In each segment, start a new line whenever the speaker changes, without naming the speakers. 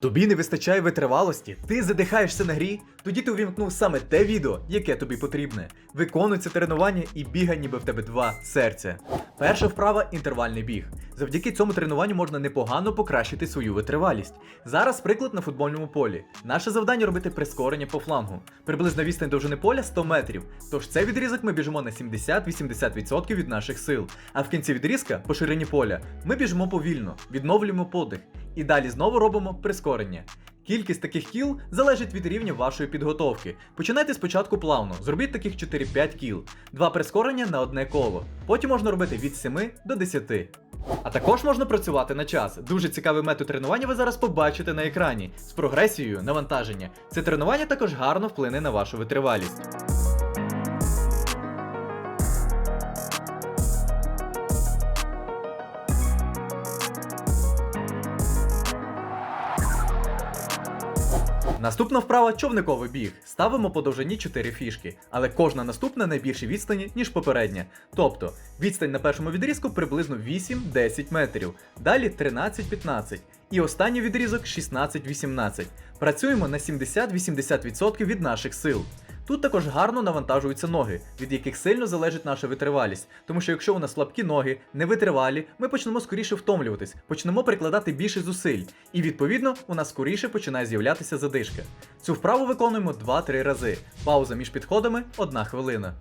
Тобі не вистачає витривалості, ти задихаєшся на грі, тоді ти увімкнув саме те відео, яке тобі потрібне. Виконуй це тренування і бігай, ніби в тебе два серця. Перша вправа інтервальний біг. Завдяки цьому тренуванню можна непогано покращити свою витривалість. Зараз приклад на футбольному полі. Наше завдання робити прискорення по флангу. Приблизна відстань довжини поля 100 метрів. Тож цей відрізок ми біжимо на 70-80% від наших сил. А в кінці відрізка, по ширині поля, ми біжимо повільно, відновлюємо подих. І далі знову робимо прискорення. Кількість таких кіл залежить від рівня вашої підготовки. Починайте спочатку плавно, зробіть таких 4-5 кіл, два прискорення на одне коло. Потім можна робити від 7 до 10. А також можна працювати на час. Дуже цікавий метод тренування ви зараз побачите на екрані з прогресією навантаження. Це тренування також гарно вплине на вашу витривалість. Наступна вправа човниковий біг. Ставимо по довжині 4 фішки, але кожна наступна на більшій відстані, ніж попередня. Тобто відстань на першому відрізку приблизно 8-10 метрів, далі 13-15. І останній відрізок 16-18. Працюємо на 70-80% від наших сил. Тут також гарно навантажуються ноги, від яких сильно залежить наша витривалість. Тому що якщо у нас слабкі ноги, невитривалі, ми почнемо скоріше втомлюватись, почнемо прикладати більше зусиль, і відповідно у нас скоріше починає з'являтися задишка. Цю вправу виконуємо 2-3 рази. Пауза між підходами 1 хвилина.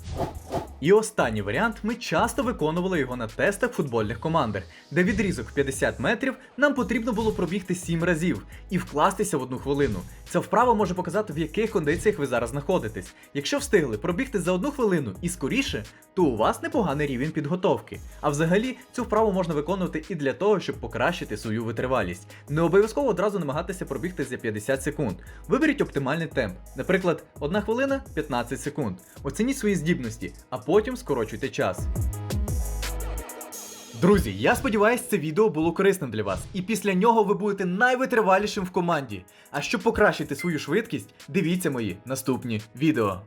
І останній варіант ми часто виконували його на тестах футбольних командах, де відрізок в 50 метрів нам потрібно було пробігти 7 разів і вкластися в одну хвилину. Ця вправа може показати, в яких кондиціях ви зараз знаходитесь. Якщо встигли пробігти за одну хвилину і скоріше, то у вас непоганий рівень підготовки. А взагалі, цю вправу можна виконувати і для того, щоб покращити свою витривалість. Не обов'язково одразу намагатися пробігти за 50 секунд. Виберіть оптимальний темп, наприклад, 1 хвилина 15 секунд. Оцініть свої здібності, потім скорочуйте час. Друзі, я сподіваюся, це відео було корисним для вас, і після нього ви будете найвитривалішим в команді. А щоб покращити свою швидкість, дивіться мої наступні відео.